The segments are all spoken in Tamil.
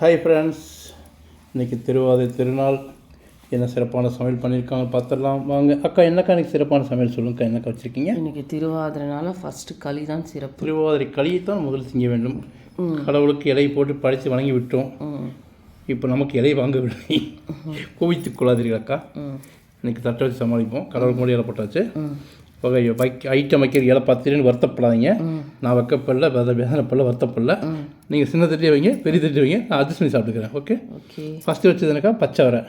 ஹாய் ஃப்ரெண்ட்ஸ் இன்றைக்கி திருவாதிரை திருநாள். என்ன சிறப்பான சமையல் பண்ணியிருக்காங்க பார்த்துடலாம். வாங்க அக்கா என்னக்கா எனக்கு சிறப்பான சமையல் சொல்லுங்கக்கா என்னக்கா வச்சுருக்கீங்க? இன்னைக்கு திருவாதிரனால ஃபஸ்ட்டு களி தான் சிறப்பு. திருவாதிரை களியை தான் முதல் செய்ய வேண்டும். கடவுளுக்கு இலை போட்டு படைத்து வணங்கி விட்டோம் இப்போ நமக்கு இலை வாங்கவில்லை குவித்துக் கொள்ளாதீர்கள் அக்கா. ம். இன்னைக்கு தட்டை வச்சு சமாளிப்போம். கடவுளுக்கு முன்னாடி இலை போட்டாச்சு. வகை வைக்க ஐட்டம் வைக்கிற இலை பார்த்துட்டு வருத்தப்படாதீங்க. நான் வைக்கப்படல வேத வேதனைப்படல வருத்தப்படல. நீங்கள் சின்ன தட்டி வைங்க பெரிய தட்டி வைங்க நான் அட்ஜஸ்ட் பண்ணி சாப்பிட்டுக்கிறேன் ஓகே ஓகே ஃபஸ்ட்டு வச்சதுனாக்கா பச்சை வரை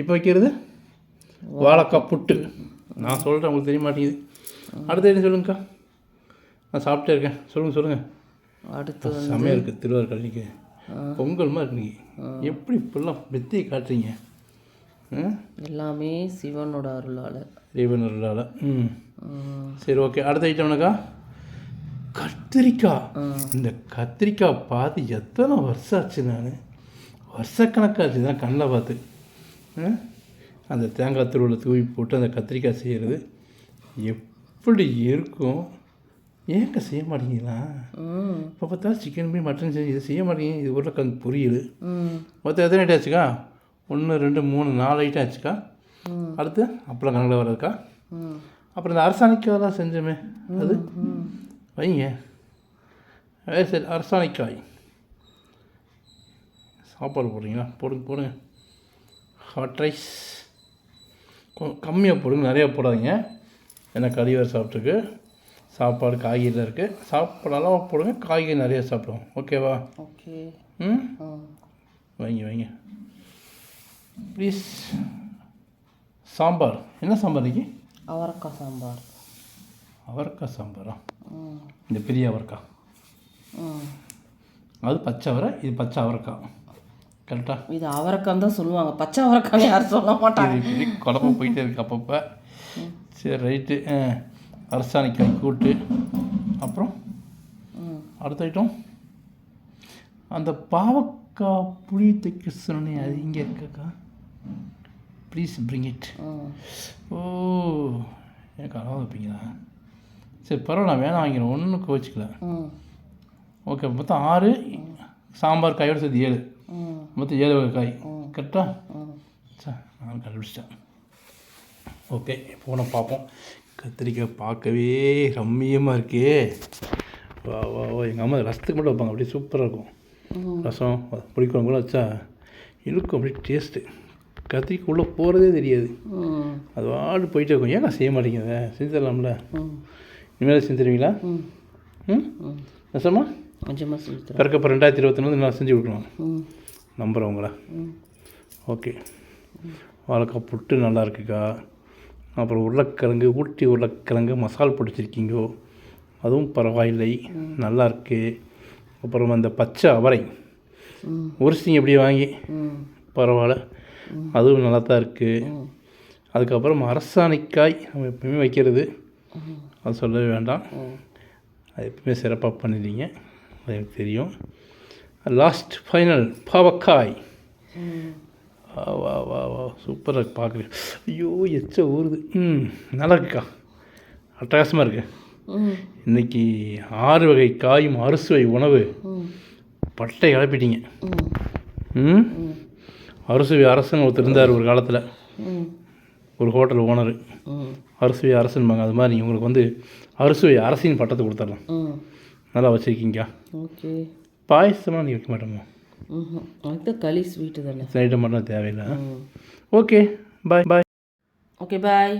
இப்போ வைக்கிறது? வாழைக்காய் புட்டு. நான் சொல்கிறேன் உங்களுக்கு தெரிய மாட்டேங்குது. அடுத்து என்ன சொல்லுங்கக்கா? நான் சாப்பிட்டே இருக்கேன். சொல்லுங்கள் சொல்லுங்கள் அடுத்து செம்மையாக இருக்குது திருவாரூர் கல்விக்கு பொங்கல் மாதிரி இருக்கு எப்படி இப்படிலாம் வெத்தியை காட்டுறீங்க? எல்லாமே சிவனோட அருளால். ரீவனர்களால் ம். ம் சரி ஓகே. அடுத்த ஐட்டம்னாக்கா கத்திரிக்காய். இந்த கத்திரிக்காய் பார்த்து எத்தனை வருஷம் ஆச்சு நான்? வருஷக்கணக்காச்சு தான் கண்ணில் பார்த்து. ம்? அந்த தேங்காய் திருவிழா தூவி போட்டு அந்த கத்திரிக்காய் செய்கிறது எப்படி இருக்கும்? ஏங்க செய்ய மாட்டீங்களா? இப்போ பார்த்தா சிக்கன் மீன் மட்டன் செஞ்சு இது செய்ய மாட்டீங்க. இது உருளைக்கிழங்கு பொரியல் ம். மொத்தம் எத்தனை ஆச்சுக்கா? ஒன்று ரெண்டு மூணு நாலு ஐட்டம் ஆச்சுக்கா. அடுத்து அப்பளம் கணக்கில் வர்றதுக்கா. ம். அப்புறம் இந்த அரசாணிக்காயெல்லாம் செஞ்சோமே. அது? வைங்க. அதே சரி அரசாணிக்காய். சாப்பாடு போடுறீங்களா? போடுங்க போடுங்க. ஹாட் ரைஸ் கம்மியாக போடுங்க நிறையா போடாதீங்க. ஏன்னா கறி வேறு சாப்பிட்ருக்கு சாப்பாடு காய்கறியில் இருக்குது சாப்பாடு அளவாக போடுங்க காய்கறி நிறையா சாப்பிடுவோம். ஓகேவா? ஓகே. ம். வைங்க வைங்க. ப்ளீஸ் சாம்பார். என்ன சாம்பார் இன்னைக்கு? அவரக்காய் சாம்பார். அவரைக்காய் சாம்பாரா? இந்த பெரிய அவரைக்காய் அது பச்சை அவரை இது பச்சை அவரைக்காய் கரெக்டாக இது அவரைக்காய் தான் சொல்லுவாங்க. பச்சை அவரைக்கான்னு யாரும் சொல்ல மாட்டாங்க. இப்படி குழம்பு போயிட்டே இருக்கு அப்பப்போ. சரி ரைட்டு. அரசாணிக்காய் கூட்டு. அப்புறம் அடுத்த ஐட்டம் அந்த பாவக்காய் புளி தைக்க சொன்னேன் அது இங்கே இருக்காக்கா ப்ளீஸ் பிரிங் இட் ஓ எனக்கு அளவு வைப்பீங்களா? சரி பரவாயில்ல வேணாம் வாங்கிறேன் ஒன்றும் கோச்சிக்கல ஓகே மொத்தம் ஆறு. சாம்பார் காயோட சேர்த்து ஏழு. மொத்தம் ஏழு வகை காய். ம். கரெக்டா? ம் சார் நான் கண்டுபிடிச்சிட்டேன். ஓகே இப்போ நம்ம பார்ப்போம். கத்திரிக்காய் பார்க்கவே ரம்மியமாக இருக்கே. வா வா வா. எங்கள் அம்மா ரசத்துக்கு மட்டும் வைப்பாங்க. அப்படியே சூப்பராக இருக்கும். ரசம் புளிக்குழம்பு கூட வச்சா இருக்கும் அப்படியே டேஸ்ட்டு கத்திரிக்காய் உள்ளே போகிறதே தெரியாது அது வாடு போயிட்டே இருக்கும். ஏன் நான் செய்ய மாட்டேங்கிறத செஞ்சு இனிமேல் செஞ்சு தருவீங்களா ம் ம்? ம் ரசமா கொஞ்சமாக செஞ்சு பிறக்கப்போ ரெண்டாயிரத்தி இருபத்தொன்று நான் செஞ்சு கொடுக்கணும். ம் நம்புகிறேன் உங்களை ஓகே. வாழைக்காய் புட்டு நல்லா இருக்குக்கா. அப்புறம் உருளைக்கிழங்கு ஊட்டி உருளைக்கிழங்கு மசால் பிடிச்சிருக்கீங்கோ. அதுவும் பரவாயில்லை. நல்லா இருக்கு. அப்புறம் அந்த பச்சை அவரை. ம். உரிச்சிங்க எப்படியே வாங்கி. பரவாயில்ல. அதுவும் நல்லா தான் இருக்குது அதுக்கப்புறம் அரசாணிக்காய் நம்ம எப்பவுமே வைக்கிறது. அது சொல்லவே வேண்டாம். அது எப்பவுமே சிறப்பாக பண்ணிடுங்க அது எனக்கு தெரியும். லாஸ்ட் ஃபைனல் பாவக்காய். வா வா வா சூப்பராக பார்க்குறேன் ஐயோ எச்ச ஊறுது. ம் நல்லா இருக்குக்கா. அட்டகாசமாக இருக்கு. ம். இன்னைக்கு ஆறு வகை காயும் அறுசுவை உணவு. பட்டை கிளப்பிட்டீங்க. ம். ம் ம் அறுசுவை அரசன் ஒருத்தர் இருந்தார் ஒரு காலத்தில். ஒரு ஹோட்டல் ஓனர். ம் அறுசுவை அரசன்பாங்க அது மாதிரி உங்களுக்கு வந்து அறுசுவை அரசின் பட்டத்தை கொடுத்துடலாம். நல்லா வச்சுருக்கீங்க. ஓகே. பாயசமாக நீ வைக்க மாட்டோமா களி ஸ்வீட்டு தானே. ஐட்டம் மட்டும் தேவையில்லை. Okay bye bye okay bye